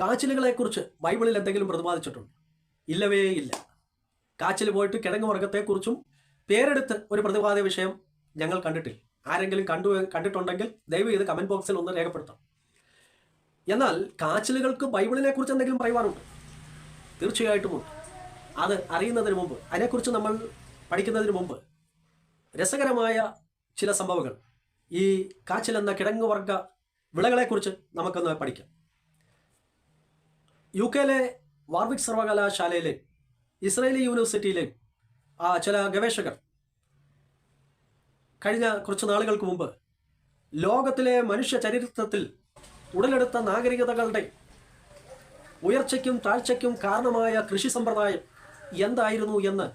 കാച്ചിലുകളെക്കുറിച്ച് ബൈബിളിൽ എന്തെങ്കിലും പ്രതിപാദിച്ചിട്ടുണ്ട്? ഇല്ലവേ ഇല്ല. കാച്ചിൽ പോയിട്ട് കിഴങ്ങ് വർഗത്തെക്കുറിച്ചും പേരെടുത്ത് ഒരു പ്രതിപാദ്യ വിഷയം ഞങ്ങൾ കണ്ടിട്ടില്ല. ആരെങ്കിലും കണ്ടു കണ്ടിട്ടുണ്ടെങ്കിൽ ദയവ് ചെയ്ത് കമന്റ് ബോക്സിൽ ഒന്ന് രേഖപ്പെടുത്താം എന്നാൽ കാച്ചിലുകൾക്ക് ബൈബിളിനെ കുറിച്ച് എന്തെങ്കിലും പറയുവാനുണ്ട് തീർച്ചയായിട്ടും ഉണ്ട്. അത് അറിയുന്നതിന് മുമ്പ് അതിനെക്കുറിച്ച് നമ്മൾ പഠിക്കുന്നതിന് മുമ്പ് രസകരമായ ചില സംഭവങ്ങൾ. ഈ കാച്ചിൽ എന്ന വർഗ വിളകളെക്കുറിച്ച് നമുക്കൊന്ന് പഠിക്കാം. യു കെയിലെ വാർവിക് സർവകലാശാലയിലെ ഇസ്രയേലി യൂണിവേഴ്സിറ്റിയിലെ ചില ഗവേഷകർ കഴിഞ്ഞ കുറച്ച് നാളുകൾക്ക് മുമ്പ് ലോകത്തിലെ മനുഷ്യ ചരിത്രത്തിൽ ഉടലെടുത്ത നാഗരികതകളുടെ ഉയർച്ചയ്ക്കും താഴ്ചയ്ക്കും കാരണമായ കൃഷി സമ്പ്രദായം എന്തായിരുന്നു എന്ന്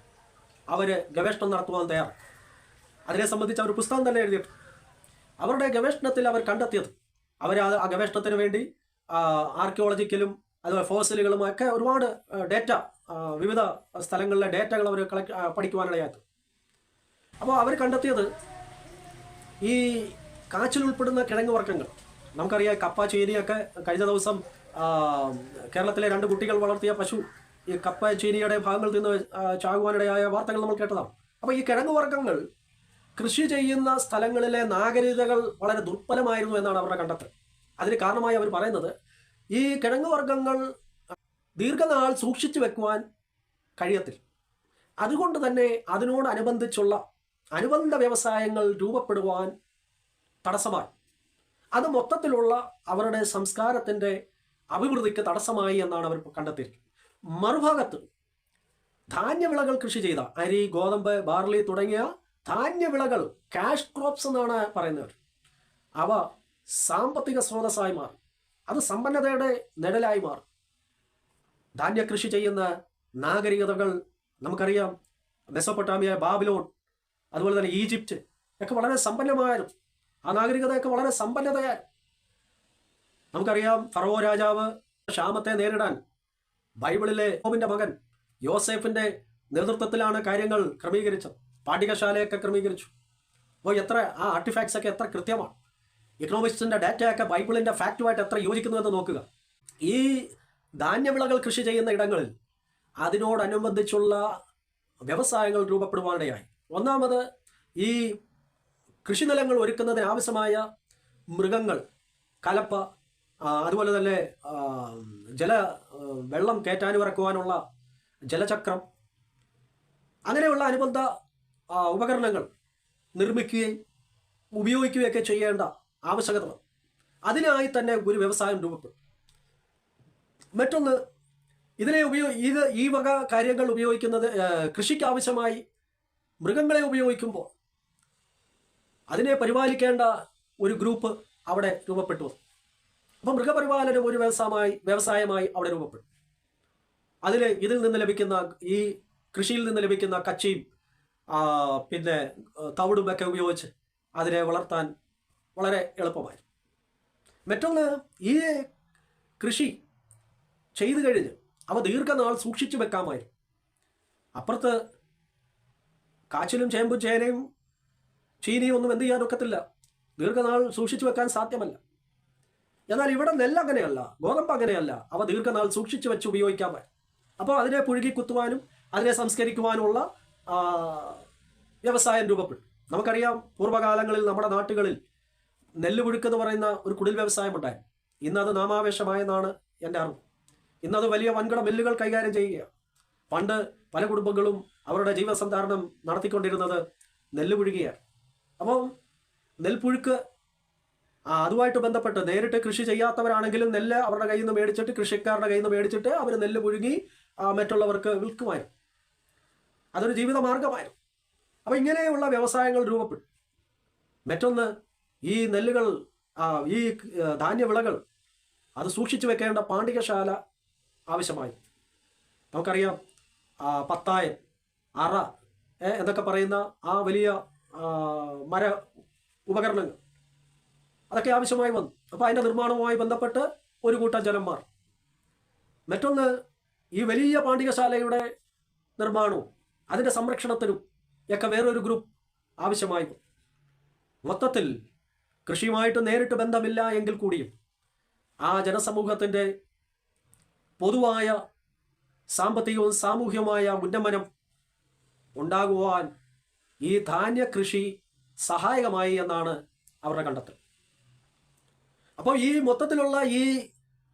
അവർ ഗവേഷണം നടത്തുവാൻ തയ്യാർ. അതിനെ സംബന്ധിച്ച് അവർ പുസ്തകം തന്നെ എഴുതിയിട്ട് അവരുടെ ഗവേഷണത്തിൽ അവർ കണ്ടെത്തിയത് അവർ ആ ഗവേഷണത്തിന് വേണ്ടി ആർക്കിയോളജിക്കലും അതുപോലെ ഫോസിലുകളും ഒക്കെ ഒരുപാട് ഡേറ്റ വിവിധ സ്ഥലങ്ങളിലെ ഡേറ്റകൾ അവർ കളക്ട് പഠിക്കുവാനിടയായത് അപ്പോൾ അവർ കണ്ടെത്തിയത് ഈ കാച്ചിൽ ഉൾപ്പെടുന്ന കിഴങ്ങ് വർഗങ്ങൾ. നമുക്കറിയാം കപ്പ ചീനിയൊക്കെ കഴിഞ്ഞ ദിവസം കേരളത്തിലെ രണ്ട് കുട്ടികൾ വളർത്തിയ പശു ഈ കപ്പ ചീനിയുടെ ഭാഗങ്ങൾ നിന്ന് ചാകുവാനിടയായ വാർത്തകൾ നമ്മൾ കേട്ടതാണ്. അപ്പോൾ ഈ കിഴങ്ങ് വർഗങ്ങൾ കൃഷി ചെയ്യുന്ന സ്ഥലങ്ങളിലെ നാഗരികതകൾ വളരെ ദുർബലമായിരുന്നു എന്നാണ് അവരുടെ കണ്ടെത്തൽ. അതിന് കാരണമായി അവർ പറയുന്നത് ഈ കിഴങ്ങ് വർഗങ്ങൾ ദീർഘനാൾ സൂക്ഷിച്ചു വെക്കുവാൻ കഴിയത്തില്ല. അതുകൊണ്ട് തന്നെ അതിനോടനുബന്ധിച്ചുള്ള അനുബന്ധ വ്യവസായങ്ങൾ രൂപപ്പെടുവാൻ തടസ്സമായി. അത് മൊത്തത്തിലുള്ള അവരുടെ സംസ്കാരത്തിന്റെ അഭിവൃദ്ധിക്ക് തടസ്സമായി എന്നാണ് അവർ കണ്ടെത്തിയിരിക്കുന്നത്. മറുഭാഗത്ത് ധാന്യവിളകൾ കൃഷി ചെയ്ത അരി ഗോതമ്പ് ബാർലി തുടങ്ങിയ ധാന്യവിളകൾ ക്യാഷ് ക്രോപ്സ് എന്നാണ് പറയുന്നത്. അവ സാമ്പത്തിക സ്രോതസ്സായി മാറി. അത് സമ്പന്നതയുടെ നിഴലായി മാറും. ധാന്യ കൃഷി ചെയ്യുന്ന നാഗരികതകൾ നമുക്കറിയാം. മെസ്സോപ്പൊട്ടാമിയ ബാബിലോൺ അതുപോലെ തന്നെ ഈജിപ്റ്റ് ഒക്കെ വളരെ സമ്പന്നമായിരുന്നു ആ നാഗരികതയൊക്കെ വളരെ സമ്പന്നതയായി നമുക്കറിയാം ഫറോ രാജാവ് ക്ഷാമത്തെ നേരിടാൻ ബൈബിളിലെ യോബിന്റെ മകൻ യോസേഫിന്റെ നേതൃത്വത്തിലാണ് കാര്യങ്ങൾ ക്രമീകരിച്ചത്. പാഠികശാലയൊക്കെ ക്രമീകരിച്ചു. അപ്പോൾ എത്ര ആ ആർട്ടിഫാക്ട്സ് ഒക്കെ എത്ര കൃത്യമാണ്. ഇക്കണോമിക്സിന്റെ ഡാറ്റയൊക്കെ ബൈബിളിന്റെ ഫാക്റ്റുമായിട്ട് എത്ര യോജിക്കുന്നുവെന്ന് നോക്കുക. ഈ ധാന്യവിളകൾ കൃഷി ചെയ്യുന്ന ഇടങ്ങളിൽ അതിനോടനുബന്ധിച്ചുള്ള വ്യവസായങ്ങൾ രൂപപ്പെടുവാനിടയായി. ഒന്നാമത് ഈ കൃഷിനിലങ്ങൾ ഒരുക്കുന്നതിന് ആവശ്യമായ മൃഗങ്ങൾ കലപ്പ അതുപോലെ തന്നെ ജല വെള്ളം കയറ്റാനും ഇറക്കുവാനുള്ള ജലചക്രം അങ്ങനെയുള്ള അനുബന്ധ ഉപകരണങ്ങൾ നിർമ്മിക്കുകയും ഉപയോഗിക്കുകയൊക്കെ ചെയ്യേണ്ട ആവശ്യകത. അതിനായി തന്നെ ഒരു വ്യവസായം രൂപപ്പെടും മറ്റൊന്ന് ഇതിനെ ഉപയോ ഇത് ഈ വക കാര്യങ്ങൾ ഉപയോഗിക്കുന്നത് കൃഷിക്ക് ആവശ്യമായി മൃഗങ്ങളെ ഉപയോഗിക്കുമ്പോൾ അതിനെ പരിപാലിക്കേണ്ട ഒരു ഗ്രൂപ്പ് അവിടെ രൂപപ്പെട്ടു. അപ്പോൾ മൃഗപരിപാലനം ഒരു വ്യവസായമായി വ്യവസായമായി അവിടെ രൂപപ്പെട്ടു അതിൽ ഇതിൽ നിന്ന് ലഭിക്കുന്ന ഈ കൃഷിയിൽ നിന്ന് ലഭിക്കുന്ന കച്ചിയും പിന്നെ തവിടുമൊക്കെ ഉപയോഗിച്ച് അതിനെ വളർത്താൻ വളരെ എളുപ്പമായി മറ്റൊന്ന് ഈ കൃഷി ചെയ്തു കഴിഞ്ഞ് അവ ദീർഘനാൾ സൂക്ഷിച്ചു വെക്കാമായിരുന്നു. അപ്പുറത്ത് കാച്ചിലും ചേമ്പും ചേനയും ചീനിയും ഒന്നും എന്ത് ചെയ്യാൻ ഒക്കത്തില്ല. ദീർഘനാൾ സൂക്ഷിച്ചു വെക്കാൻ സാധ്യമല്ല. എന്നാൽ ഇവിടെ നെല്ല് അങ്ങനെയല്ല ഗോതമ്പ് അങ്ങനെയല്ല അവ ദീർഘനാൾ സൂക്ഷിച്ചു വെച്ച് ഉപയോഗിക്കാൻ പറ്റും അപ്പോൾ അതിനെ പുഴുകി കുത്തുവാനും അതിനെ സംസ്കരിക്കുവാനുമുള്ള വ്യവസായം രൂപപ്പെട്ടു. നമുക്കറിയാം പൂർവകാലങ്ങളിൽ നമ്മുടെ നാട്ടുകളിൽ നെല്ല് പുഴുക്ക് എന്ന് പറയുന്ന ഒരു കുടിൽ വ്യവസായം ഉണ്ടായി. ഇന്നത് നാമാവേശമായെന്നാണ് എന്റെ അറിവ്. ഇന്നത് വലിയ വൻകിട മെല്ലുകൾ കൈകാര്യം ചെയ്യുകയാണ് പണ്ട് പല കുടുംബങ്ങളും അവരുടെ ജീവസന്ധാരണം നടത്തിക്കൊണ്ടിരുന്നത് നെല്ല് പുഴുകിയാണ് അപ്പോൾ നെൽപ്പുഴുക്ക് അതുമായിട്ട് ബന്ധപ്പെട്ട് നേരിട്ട് കൃഷി ചെയ്യാത്തവരാണെങ്കിലും നെല്ല് അവരുടെ കയ്യിൽ നിന്ന് മേടിച്ചിട്ട് കൃഷിക്കാരുടെ കയ്യിൽ നിന്ന് മേടിച്ചിട്ട് അവർ നെല്ല് പുഴുങ്ങി മറ്റുള്ളവർക്ക് വിൽക്കുമായിരുന്നു. അതൊരു ജീവിത മാർഗമായിരുന്നു അപ്പോൾ ഇങ്ങനെയുള്ള വ്യവസായങ്ങൾ രൂപപ്പെട്ടു. മറ്റൊന്ന് ഈ നെല്ലുകൾ ഈ ധാന്യവിളകൾ അത് സൂക്ഷിച്ചു വെക്കേണ്ട പാണ്ഡികശാല ആവശ്യമായി. നമുക്കറിയാം പത്തായൻ പത്തായം അറ എന്നൊക്കെ പറയുന്ന ആ വലിയ മര ഉപകരണങ്ങൾ അതൊക്കെ ആവശ്യമായി വന്നു. അപ്പോൾ അതിന്റെ നിർമ്മാണവുമായി ബന്ധപ്പെട്ട് ഒരു കൂട്ടം ജനന്മാർ. മറ്റൊന്ന് ഈ വലിയ പാണ്ഡികശാലയുടെ നിർമ്മാണവും അതിന്റെ സംരക്ഷണത്തിനും ഒക്കെ വേറൊരു ഗ്രൂപ്പ് ആവശ്യമായി മൊത്തത്തിൽ കൃഷിയുമായിട്ട് നേരിട്ട് ബന്ധമില്ല എങ്കിൽ കൂടിയും ആ ജനസമൂഹത്തിന്റെ പൊതുവായ സാമ്പത്തികവും സാമൂഹ്യവുമായ ഉന്നമനം ഉണ്ടാകുവാൻ ഈ ധാന്യ കൃഷി സഹായകമായി എന്നാണ് അവരുടെ കണ്ടെത്തൽ. അപ്പോൾ ഈ മൊത്തത്തിലുള്ള ഈ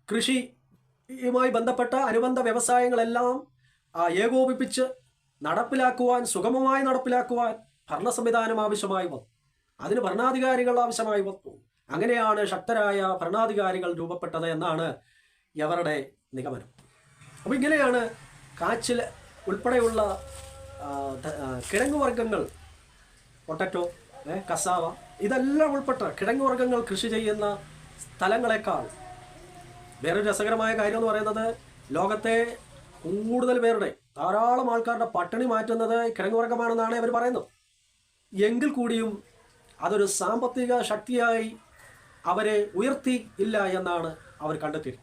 കൃഷിയുമായി ബന്ധപ്പെട്ട അനുബന്ധ വ്യവസായങ്ങളെല്ലാം ഏകോപിപ്പിച്ച് നടപ്പിലാക്കുവാൻ സുഗമമായി നടപ്പിലാക്കുവാൻ ഭരണ സംവിധാനം ആവശ്യമായി വന്നു. അതിന് ഭരണാധികാരികൾ ആവശ്യമായി വന്നു. അങ്ങനെയാണ് ശക്തരായ ഭരണാധികാരികൾ രൂപപ്പെട്ടത് എന്നാണ് ഇവരുടെ നിഗമനം. അപ്പോൾ ഇങ്ങനെയാണ് കാച്ചിൽ ഉൾപ്പെടെയുള്ള കിഴങ്ങുവർഗങ്ങൾ പൊട്ടറ്റോ കസാവ ഇതെല്ലാം ഉൾപ്പെട്ട കിഴങ്ങുവർഗങ്ങൾ കൃഷി ചെയ്യുന്ന സ്ഥലങ്ങളെക്കാൾ വേറൊരു രസകരമായ കാര്യം എന്ന് പറയുന്നത് ലോകത്തെ കൂടുതൽ പേരുടെ ധാരാളം ആൾക്കാരുടെ പട്ടിണി മാറ്റുന്നത് കിഴങ്ങുവർഗമാണെന്നാണ് അവർ പറയുന്നത്. എങ്കിൽ കൂടിയും അതൊരു സാമ്പത്തിക ശക്തിയായി അവരെ ഉയർത്തി ഇല്ല എന്നാണ് അവർ കണ്ടെത്തിയത്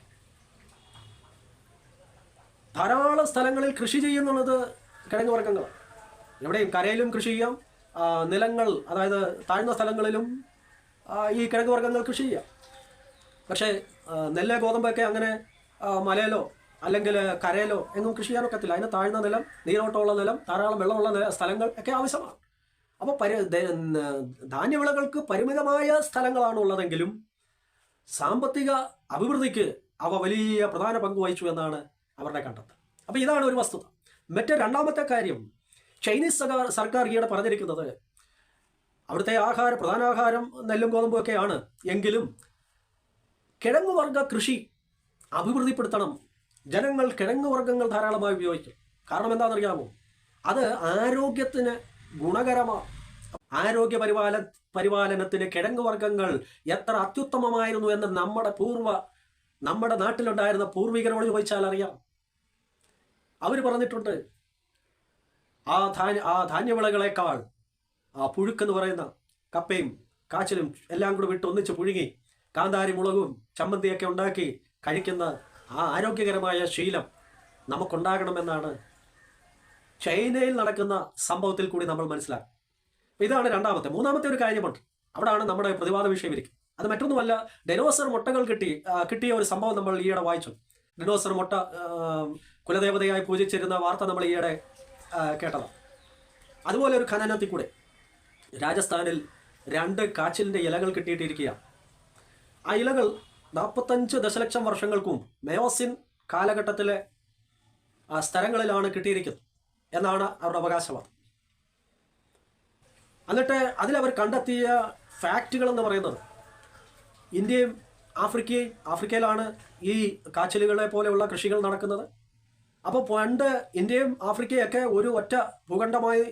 ധാരാളം സ്ഥലങ്ങളിൽ കൃഷി ചെയ്യുന്നുള്ളത് കിഴങ്ങ് വർഗങ്ങളാണ് എവിടെയും കരയിലും കൃഷി ചെയ്യാം. നിലങ്ങൾ അതായത് താഴ്ന്ന സ്ഥലങ്ങളിലും ഈ കിഴങ്ങ് വർഗങ്ങൾ കൃഷി ചെയ്യാം. പക്ഷേ നെല്ല് ഗോതമ്പൊക്കെ അങ്ങനെ മലയിലോ അല്ലെങ്കിൽ കരയിലോ എങ്ങും കൃഷി ചെയ്യാനൊക്കത്തില്ല അതിന് താഴ്ന്ന നിലം നീരോട്ടമുള്ള നിലം ധാരാളം വെള്ളമുള്ള സ്ഥലങ്ങൾ ഒക്കെ ആവശ്യമാണ്. അപ്പോൾ പരി ധാന്യവിളകൾക്ക് പരിമിതമായ സ്ഥലങ്ങളാണ് ഉള്ളതെങ്കിലും സാമ്പത്തിക അഭിവൃദ്ധിക്ക് അവ വലിയ പ്രധാന പങ്ക് വഹിച്ചു എന്നാണ് അവരുടെ കണ്ടെത്തൽ. അപ്പോൾ ഇതാണ് ഒരു വസ്തുത. മറ്റേ രണ്ടാമത്തെ കാര്യം ചൈനീസ് സർക്കാർ സർക്കാർ ഈയിടെ പറഞ്ഞിരിക്കുന്നത് അവിടുത്തെ ആഹാര പ്രധാന ആഹാരം നെല്ലും ഗോതമ്പും ഒക്കെയാണ്. എങ്കിലും കിഴങ്ങുവർഗ കൃഷി അഭിവൃദ്ധിപ്പെടുത്തണം. ജനങ്ങൾ കിഴങ്ങുവർഗങ്ങൾ ധാരാളമായി ഉപയോഗിക്കും. കാരണം എന്താണെന്നറിയാമോ? അത് ആരോഗ്യത്തിന് ഗുണകരമാണ് ആരോഗ്യ പരിപാല പരിപാലനത്തിന് കിഴങ്ങ് വർഗങ്ങൾ എത്ര അത്യുത്തമമായിരുന്നു എന്ന് നമ്മുടെ പൂർവ നമ്മുടെ നാട്ടിലുണ്ടായിരുന്ന പൂർവികരോട് ചോദിച്ചാൽ അറിയാം. അവർ പറഞ്ഞിട്ടുണ്ട് ആ ധാന്യ ആ ധാന്യവിളകളെക്കാൾ ആ പുഴുക്കെന്ന് പറയുന്ന കപ്പയും കാച്ചിലും എല്ലാം കൂടെ വിട്ട് ഒന്നിച്ച് പുഴുങ്ങി കാന്താരി മുളകും ചമ്മന്തിയൊക്കെ ഉണ്ടാക്കി കഴിക്കുന്ന ആ ആരോഗ്യകരമായ ശീലം നമുക്കുണ്ടാകണമെന്നാണ് ചൈനയിൽ നടക്കുന്ന സംഭവത്തിൽ കൂടി നമ്മൾ മനസ്സിലാക്കും. ഇതാണ് രണ്ടാമത്തെ. മൂന്നാമത്തെ ഒരു കാര്യമുണ്ട്. അവിടാണ് നമ്മുടെ പ്രതിവാദ വിഷയം ഇരിക്കും അത് മറ്റൊന്നുമല്ല ഡെനോസർ മുട്ടകൾ കിട്ടി കിട്ടിയ ഒരു സംഭവം നമ്മൾ ഈയിടെ വായിച്ചു. ഡെനോസർ മുട്ട കുലദേവതയായി പൂജിച്ചിരുന്ന വാർത്ത നമ്മൾ ഈയിടെ കേട്ടതാണ്. അതുപോലെ ഒരു ഖനനത്തിൽ കൂടെ. രാജസ്ഥാനിൽ രണ്ട് കാച്ചിലിന്റെ ഇലകൾ കിട്ടിയിട്ടിരിക്കുകയാണ്. ആ ഇലകൾ നാൽപ്പത്തഞ്ച് ദശലക്ഷം വർഷങ്ങൾക്കും മെയോസിൻ കാലഘട്ടത്തിലെ സ്ഥലങ്ങളിലാണ് കിട്ടിയിരിക്കുന്നത്. എന്നാണ് അവരുടെ അവകാശവാദം. എന്നിട്ട് അതിലവർ കണ്ടെത്തിയ ഫാക്റ്റുകൾ എന്ന് പറയുന്നത് ഇന്ത്യയും ആഫ്രിക്കയും ആഫ്രിക്കയിലാണ് ഈ കാച്ചിലുകളെ പോലെയുള്ള കൃഷികൾ നടക്കുന്നത്. അപ്പോൾ പണ്ട് ഇന്ത്യയും ആഫ്രിക്കയൊക്കെ ഒരു ഒറ്റ ഭൂഖണ്ഡമായി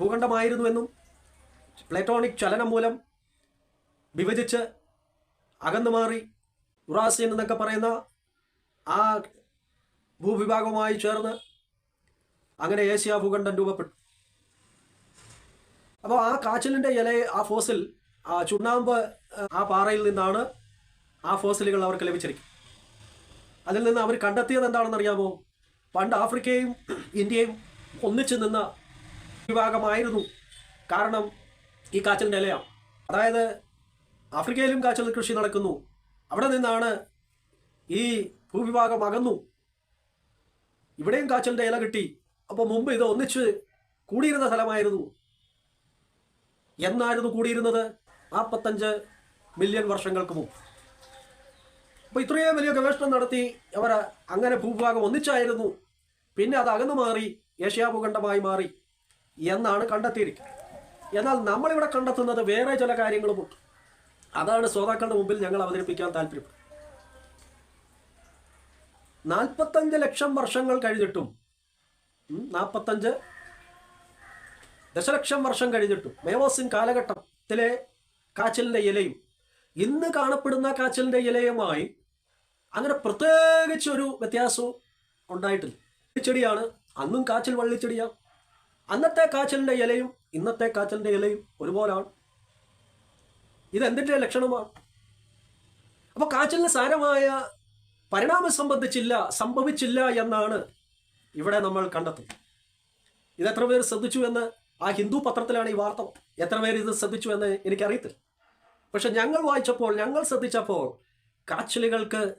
ഭൂഖണ്ഡമായിരുന്നുവെന്നും പ്ലേറ്റോണിക് ചലനം മൂലം വിഭജിച്ച് അകന്നു മാറി ഉറാസിയൻ എന്നൊക്കെ പറയുന്ന ആ ഭൂവിഭാഗവുമായി ചേർന്ന് അങ്ങനെ ഏഷ്യ ഭൂഖണ്ഡം രൂപപ്പെട്ടു. അപ്പോൾ ആ കാച്ചിലിന്റെ ഇല ആ ഫോസിൽ ആ ചുണ്ണാമ്പ് ആ പാറയിൽ നിന്നാണ് ആ ഫോസിലുകൾ അവർക്ക് ലഭിച്ചിരിക്കും അതിൽ നിന്ന് അവർ കണ്ടെത്തിയത് എന്താണെന്ന് അറിയാമോ? പണ്ട് ആഫ്രിക്കയും ഇന്ത്യയും ഒന്നിച്ചു നിന്ന വിഭാഗമായിരുന്നു കാരണം ഈ കാച്ചിലിന്റെ ഇലയാണ്. അതായത് ആഫ്രിക്കയിലും കാച്ചിൽ കൃഷി നടക്കുന്നു. അവിടെ നിന്നാണ് ഈ ഭൂവിഭാഗം അകന്നു. ഇവിടെയും കാച്ചിലിന്റെ ഇല കിട്ടി. അപ്പോൾ മുമ്പ് ഇത് ഒന്നിച്ച് കൂടിയിരുന്ന സ്ഥലമായിരുന്നു. എന്നായിരുന്നു കൂടിയിരുന്നത്? നാൽപ്പത്തഞ്ച് മില്യൺ വർഷങ്ങൾക്ക് മുമ്പ്. അപ്പോൾ ഇത്രയും വലിയ ഗവേഷണം നടത്തി അവർ അങ്ങനെ ഭൂഭാഗം ഒന്നിച്ചായിരുന്നു. പിന്നെ അത് അകന്നു മാറി ഏഷ്യാ ഭൂഖണ്ഡമായി മാറി എന്നാണ് കണ്ടെത്തിയിരിക്കുന്നത്. എന്നാൽ നമ്മളിവിടെ കണ്ടെത്തുന്നത് വേറെ ചില കാര്യങ്ങളുമുണ്ട്. അതാണ് ശ്രോതാക്കളുടെ മുമ്പിൽ ഞങ്ങൾ അവതരിപ്പിക്കാൻ താല്പര്യപ്പെടും നാൽപ്പത്തഞ്ച് ലക്ഷം വർഷങ്ങൾ കഴിഞ്ഞിട്ടും നാൽപ്പത്തഞ്ച് ദശലക്ഷം വർഷം കഴിഞ്ഞിട്ടും മേവോസിൻ കാലഘട്ടത്തിലെ കാച്ചിലിന്റെ ഇലയും ഇന്ന് കാണപ്പെടുന്ന കാച്ചിലിന്റെ ഇലയുമായി അങ്ങനെ പ്രത്യേകിച്ചൊരു വ്യത്യാസവും ഉണ്ടായിട്ടില്ല. ചെടിയാണ് അന്നും കാച്ചിൽ വള്ളിച്ചെടിയാണ് അന്നത്തെ കാച്ചിലിന്റെ ഇലയും ഇന്നത്തെ കാച്ചിലിന്റെ ഇലയും ഒരുപോലാണ്. ഇതെന്തിന്റെ ലക്ഷണമാണ്? അപ്പോൾ കാച്ചിലിന് സാരമായ പരിണാമം സംബന്ധിച്ചില്ല സംഭവിച്ചില്ല എന്നാണ് ഇവിടെ നമ്മൾ കണ്ടെത്തും. ഇത് എത്ര പേര് ശ്രദ്ധിച്ചു എന്ന് ആ ഹിന്ദു പത്രത്തിലാണ് ഈ വാർത്ത എത്ര പേര് ഇത് ശ്രദ്ധിച്ചു എന്ന് എനിക്കറിയത്തില്ല. പക്ഷെ ഞങ്ങൾ വായിച്ചപ്പോൾ ഞങ്ങൾ ശ്രദ്ധിച്ചപ്പോൾ കാച്ചിലുകൾക്ക്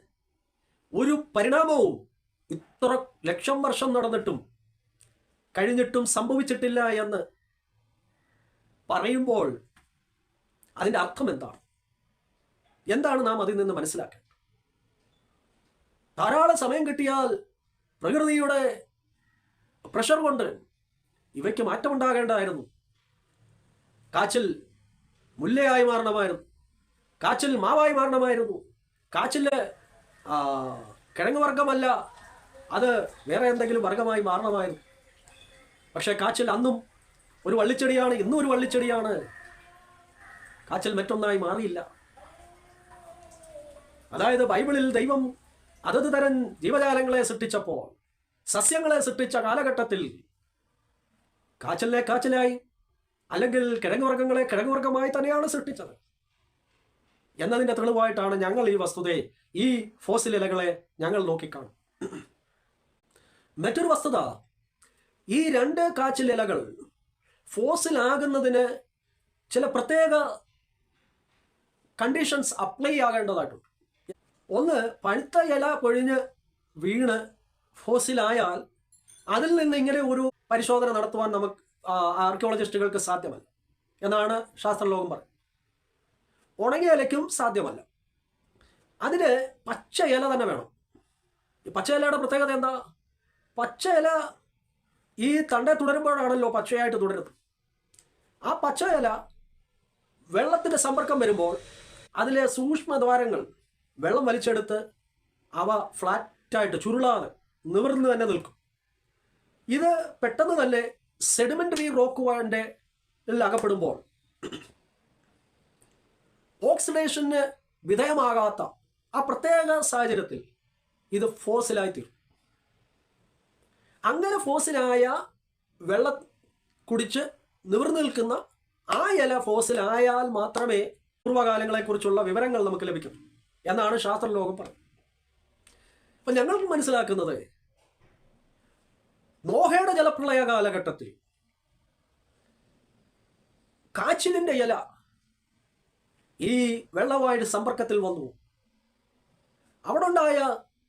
ഒരു പരിണാമവും ഇത്ര ലക്ഷം വർഷം നടന്നിട്ടും കഴിഞ്ഞിട്ടും സംഭവിച്ചിട്ടില്ല എന്ന് പറയുമ്പോൾ അതിന്റെ അർത്ഥം എന്താണ്? എന്താണ് നാം അതിൽ നിന്ന് മനസ്സിലാക്കേണ്ടത്? ധാരാളം സമയം കിട്ടിയാൽ പ്രകൃതിയുടെ പ്രഷർ കൊണ്ട് ഇവയ്ക്ക് മാറ്റമുണ്ടാകേണ്ടതായിരുന്നു. കാച്ചിൽ മുല്ലയായി മാറണമായിരുന്നു. കാച്ചിൽ മാവായി മാറണമായിരുന്നു. കാച്ചിൽ ആ, കിഴങ്ങ് വർഗമല്ല അത് വേറെ എന്തെങ്കിലും വർഗമായി മാറണമായിരുന്നു. പക്ഷേ കാച്ചിൽ അന്നും ഒരു വള്ളിച്ചെടിയാണ് ഇന്നും ഒരു വള്ളിച്ചെടിയാണ്. കാച്ചിൽ മറ്റൊന്നായി മാറിയില്ല. അതായത് ബൈബിളിൽ ദൈവം അതത് തരം ജീവജാലങ്ങളെ സൃഷ്ടിച്ചപ്പോൾ സസ്യങ്ങളെ സൃഷ്ടിച്ച കാലഘട്ടത്തിൽ കാച്ചലിനെ കാച്ചലായി അല്ലെങ്കിൽ കിഴങ്ങുവർഗങ്ങളെ കിഴങ്ങുവർഗമായി തന്നെയാണ് സൃഷ്ടിച്ചത്. എന്നതിന്റെ തെളിവായിട്ടാണ് ഞങ്ങൾ ഈ വസ്തുതയെ ഈ ഫോസിൽ ഇലകളെ ഞങ്ങൾ നോക്കിക്കാണും മറ്റൊരു വസ്തുത ഈ രണ്ട് കാച്ചിൽ ഇലകൾ ഫോസിലാകുന്നതിന് ചില പ്രത്യേക കണ്ടീഷൻസ് അപ്ലൈ ആകേണ്ടതായിട്ടുണ്ട്. ഒന്ന് പഴുത്ത ഇല പൊഴിഞ്ഞ് വീണ് ഫോസിലായാൽ അതിൽ നിന്ന് ഇങ്ങനെ ഒരു പരിശോധന നടത്തുവാൻ നമുക്ക് ആർക്കിയോളജിസ്റ്റുകൾക്ക് സാധ്യമല്ല. എന്നാണ് ശാസ്ത്രലോകം പറയുന്നത്. ഉണങ്ങിയ ഇലയ്ക്കും സാധ്യമല്ല. അതിന് പച്ച ഇല തന്നെ വേണം. ഈ പച്ച ഇലയുടെ പ്രത്യേകത എന്താ? പച്ച ഇല ഈ തണ്ടേ തുടരുമ്പോഴാണല്ലോ പച്ചയായിട്ട് തുടരുന്നത്. ആ പച്ച ഇല വെള്ളത്തിന്റെ സമ്പർക്കം വരുമ്പോൾ അതിലെ സൂക്ഷ്മദ്വാരങ്ങൾ വെള്ളം വലിച്ചെടുത്ത് അവ ഫ്ലാറ്റായിട്ട് ചുരുളാതെ നിവർന്ന് തന്നെ നിൽക്കും. ഇത് പെട്ടെന്ന് തന്നെ സെഡിമെന്ററി റോക്ക് വാന്റെ അകപ്പെടുമ്പോൾ ഓക്സിഡേഷന് വിധേയമാകാത്ത ആ പ്രത്യേക സാഹചര്യത്തിൽ ഇത് ഫോസിലായി ഫോസിലായിത്തീരും അങ്ങനെ ഫോസിലായ വെള്ളം കുടിച്ച് നിവർന്നു നിൽക്കുന്ന ആ ഇല ഫോസിലായാൽ മാത്രമേ പൂർവകാലങ്ങളെക്കുറിച്ചുള്ള വിവരങ്ങൾ നമുക്ക് ലഭിക്കും എന്നാണ് ശാസ്ത്രലോകം പറയുന്നത്. അപ്പൊ ഞങ്ങൾ മനസ്സിലാക്കുന്നത് നോഹയുടെ ജലപ്രളയ കാലഘട്ടത്തിൽ കാച്ചിലിന്റെ ഇല ഈ വെള്ളവുമായിട്ട് സമ്പർക്കത്തിൽ വന്നു. അവിടെ ഉണ്ടായ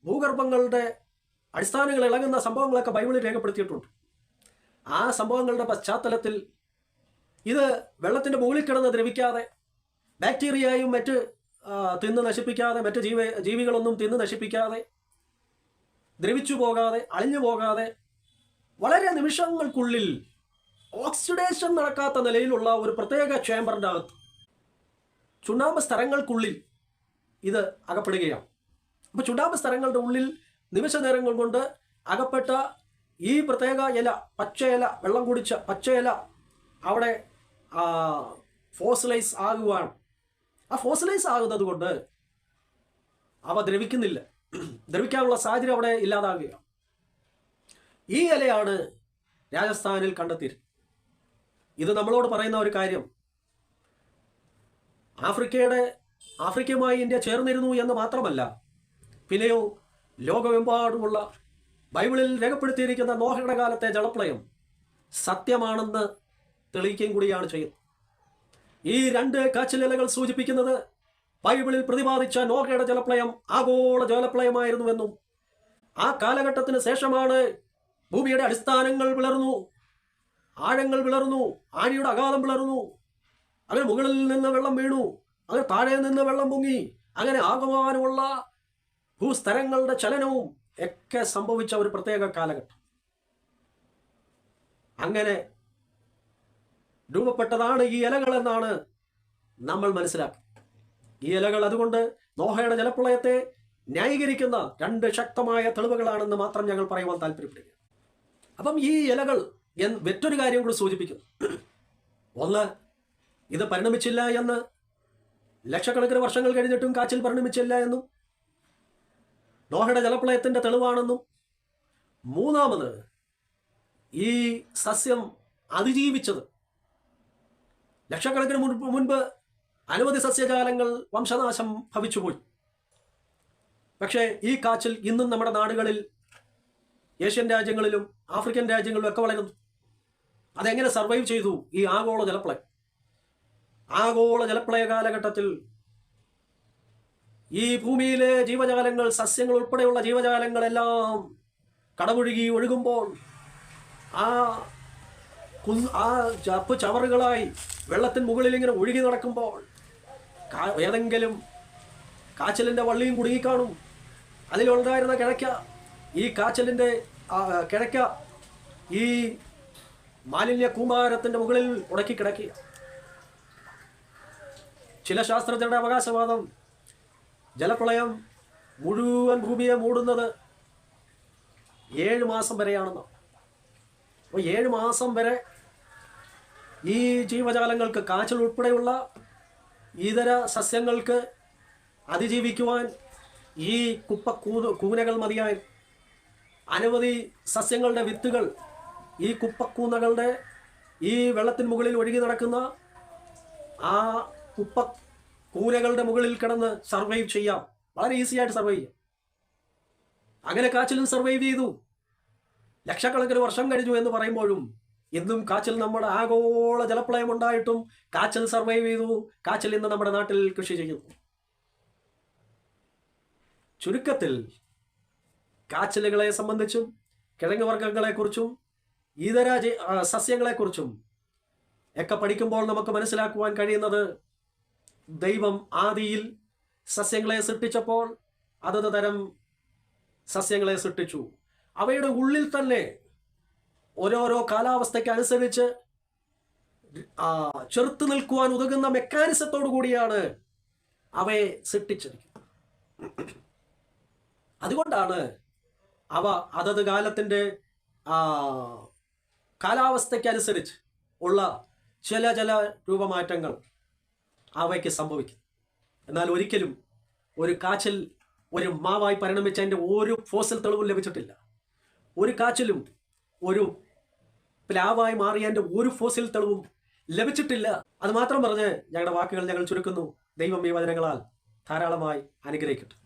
ഭൂഗർഭങ്ങളുടെ അടിസ്ഥാനങ്ങൾ ഇളകുന്ന സംഭവങ്ങളൊക്കെ ബൈബിളിൽ രേഖപ്പെടുത്തിയിട്ടുണ്ട്. ആ സംഭവങ്ങളുടെ പശ്ചാത്തലത്തിൽ ഇത് വെള്ളത്തിന്റെ മുകളിൽ കിടന്ന് ദ്രവിക്കാതെ ബാക്ടീരിയയും മറ്റ് തിന്ന് നശിപ്പിക്കാതെ മറ്റ് ജീവ ജീവികളൊന്നും തിന്ന് നശിപ്പിക്കാതെ ദ്രവിച്ചു പോകാതെ അളിഞ്ഞു പോകാതെ വളരെ നിമിഷങ്ങൾക്കുള്ളിൽ ഓക്സിഡേഷൻ നടക്കാത്ത നിലയിലുള്ള ഒരു പ്രത്യേക ചേംബറിന്റെ അകത്ത് ചുണ്ണാമ്പ് സ്ഥലങ്ങൾക്കുള്ളിൽ ഇത് അകപ്പെടുകയാണ്. അപ്പോൾ ചുണ്ണാമ്പ് സ്ഥലങ്ങളുടെ ഉള്ളിൽ നിമിഷ നേരങ്ങൾ കൊണ്ട് അകപ്പെട്ട ഈ പ്രത്യേക ഇല പച്ച ഇല വെള്ളം കുടിച്ച പച്ച ഇല അവിടെ ഫോസിലൈസ് ആകുവാണ്. ആ ഫോസിലൈസ് ആകുന്നത് കൊണ്ട് അവ ദ്രവിക്കുന്നില്ല. ദ്രവിക്കാനുള്ള സാഹചര്യം അവിടെ ഇല്ലാതാകുകയാണ്. ഈ ഇലയാണ് രാജസ്ഥാനിൽ കണ്ടെത്തിയത്. ഇത് നമ്മളോട് പറയുന്ന ഒരു കാര്യം. ആഫ്രിക്കയുടെ ആഫ്രിക്കയുമായി ഇന്ത്യ ചേർന്നിരുന്നു എന്ന് മാത്രമല്ല പിന്നെയോ ലോകമെമ്പാടുമുള്ള ബൈബിളിൽ രേഖപ്പെടുത്തിയിരിക്കുന്ന നോഹയുടെ കാലത്തെ ജലപ്രളയം സത്യമാണെന്ന് തെളിയിക്കുകയും കൂടിയാണ് ചെയ്യുന്നത്. ഈ രണ്ട് കാച്ചിലിലകൾ സൂചിപ്പിക്കുന്നത് ബൈബിളിൽ പ്രതിപാദിച്ച നോഹയുടെ ജലപ്രളയം ആഗോള ജലപ്രളയമായിരുന്നുവെന്നും ആ കാലഘട്ടത്തിന് ശേഷമാണ് ഭൂമിയുടെ അടിസ്ഥാനങ്ങൾ വിളർന്നു. ആഴങ്ങൾ വിളർന്നു. ആഴിയുടെ അകാലം വിളർന്നു. അങ്ങനെ മുകളിൽ നിന്ന് വെള്ളം വീണു. അങ്ങനെ താഴെ നിന്ന് വെള്ളം പൊങ്ങി. അങ്ങനെ ആകമാനമുള്ള ഭൂസ്ഥലങ്ങളുടെ ചലനവും ഒക്കെ സംഭവിച്ച ഒരു പ്രത്യേക കാലഘട്ടം. അങ്ങനെ രൂപപ്പെട്ടതാണ് ഈ ഇലകൾ എന്നാണ് നമ്മൾ മനസ്സിലാക്കി. ഈ ഇലകൾ അതുകൊണ്ട് നോഹയുടെ ജലപ്രളയത്തെ ന്യായീകരിക്കുന്ന രണ്ട് ശക്തമായ തെളിവുകളാണെന്ന് മാത്രം ഞങ്ങൾ പറയുവാൻ താല്പര്യപ്പെടുക അപ്പം ഈ ഇലകൾ എന്ന് മറ്റൊരു കാര്യം കൂടി സൂചിപ്പിക്കുന്നു ഒന്ന് ഇത് പരിണമിച്ചില്ല എന്ന്. ലക്ഷക്കണക്കിന് വർഷങ്ങൾ കഴിഞ്ഞിട്ടും കാച്ചിൽ പരിണമിച്ചില്ല എന്നും. നോഹയുടെ ജലപ്രളയത്തിന്റെ തെളിവാണെന്നും. മൂന്നാമത് ഈ സസ്യം അതിജീവിച്ചത്. ലക്ഷക്കണക്കിന് മുൻപ് മുൻപ് അനവധി സസ്യജാലങ്ങൾ വംശനാശം ഭവിച്ചുപോയി. പക്ഷേ ഈ കാച്ചിൽ ഇന്നും നമ്മുടെ നാടുകളിൽ ഏഷ്യൻ രാജ്യങ്ങളിലും ആഫ്രിക്കൻ രാജ്യങ്ങളിലും ഒക്കെ വളരുന്നു. അതെങ്ങനെ സർവൈവ് ചെയ്തു ഈ ആഗോള ജലപ്രളയം ആഗോള ജലപ്രളയ കാലഘട്ടത്തിൽ ഈ ഭൂമിയിലെ ജീവജാലങ്ങൾ സസ്യങ്ങൾ ഉൾപ്പെടെയുള്ള ജീവജാലങ്ങളെല്ലാം കടമൊഴുകി ഒഴുകുമ്പോൾ ആ കു ആ ചപ്പ് ചവറുകളായി വെള്ളത്തിന് മുകളിൽ ഇങ്ങനെ ഒഴുകി നടക്കുമ്പോൾ ഏതെങ്കിലും കാച്ചലിന്റെ വള്ളിയും കുടുങ്ങിക്കാണും. അതിലുണ്ടായിരുന്ന കിഴക്ക ഈ കാച്ചലിന്റെ കിഴക്ക ഈ മാലിന്യ കൂമ്പാരത്തിന്റെ മുകളിൽ ഉടക്കി കിടക്കി ചില ശാസ്ത്രജ്ഞരുടെ അവകാശവാദം ജലപ്രളയം മുഴുവൻ ഭൂമിയെ മൂടുന്നത് ഏഴ് മാസം വരെയാണെന്ന്. അപ്പോൾ ഏഴ് മാസം വരെ ഈ ജീവജാലങ്ങൾക്ക് കാച്ചൽ ഉൾപ്പെടെയുള്ള ഇതര സസ്യങ്ങൾക്ക് അതിജീവിക്കുവാൻ ഈ കുപ്പ കൂന കൂനകൾ മതിയായി അനവധി സസ്യങ്ങളുടെ വിത്തുകൾ ഈ കുപ്പക്കൂന്നകളുടെ ഈ വെള്ളത്തിന് മുകളിൽ ഒഴുകി നടക്കുന്ന ആ കുപ്പ കൂനകളുടെ മുകളിൽ കിടന്ന് സർവൈവ് ചെയ്യാം. വളരെ ഈസി ആയിട്ട് സർവൈവ് ചെയ്യാം. അങ്ങനെ കാച്ചിലും സർവൈവ് ചെയ്തു. ലക്ഷക്കണക്കിന് വർഷം കഴിഞ്ഞു എന്ന് പറയുമ്പോഴും ഇന്നും കാച്ചിൽ നമ്മുടെ ആഗോള ജലപ്രളയം ഉണ്ടായിട്ടും കാച്ചിൽ സർവൈവ് ചെയ്തു. കാച്ചിൽ ഇന്ന് നമ്മുടെ നാട്ടിൽ കൃഷി ചെയ്യുന്നു. ചുരുക്കത്തിൽ കാച്ചിലുകളെ സംബന്ധിച്ചും കിഴങ്ങ് വർഗങ്ങളെക്കുറിച്ചും ഇതര സസ്യങ്ങളെക്കുറിച്ചും ഒക്കെ പഠിക്കുമ്പോൾ നമുക്ക് മനസ്സിലാക്കുവാൻ കഴിയുന്നത് ദൈവം ആദിയിൽ സസ്യങ്ങളെ സൃഷ്ടിച്ചപ്പോൾ അതത് തരം സസ്യങ്ങളെ സൃഷ്ടിച്ചു. അവയുടെ ഉള്ളിൽ തന്നെ ഓരോരോ കാലാവസ്ഥയ്ക്ക് അനുസരിച്ച് ചെറുത്തു നിൽക്കുവാൻ ഉതകുന്ന മെക്കാനിസത്തോടു കൂടിയാണ് അവയെ സൃഷ്ടിച്ചിരിക്കുന്നത് അതുകൊണ്ടാണ് അവ അതത് കാലത്തിന്റെ കാലാവസ്ഥയ്ക്കനുസരിച്ച് ഉള്ള ചില ചില രൂപമാറ്റങ്ങൾ അവയ്ക്ക് സംഭവിക്കും എന്നാൽ ഒരിക്കലും ഒരു കാച്ചിൽ ഒരു മാവായി പരിണമിച്ചതിന്റെ ഒരു ഫോസിൽ തെളിവും ലഭിച്ചിട്ടില്ല. ഒരു കാച്ചിലും ഒരു പ്ലാവായി മാറിയതിന്റെ ഒരു ഫോസിൽ തെളിവും ലഭിച്ചിട്ടില്ല. അത് മാത്രം പറഞ്ഞ് ഞങ്ങളുടെ വാക്കുകൾ ഞങ്ങൾ ചുരുക്കുന്നു. ദൈവം ഈ വചനങ്ങളാൽ ധാരാളമായി അനുഗ്രഹിക്കട്ടെ.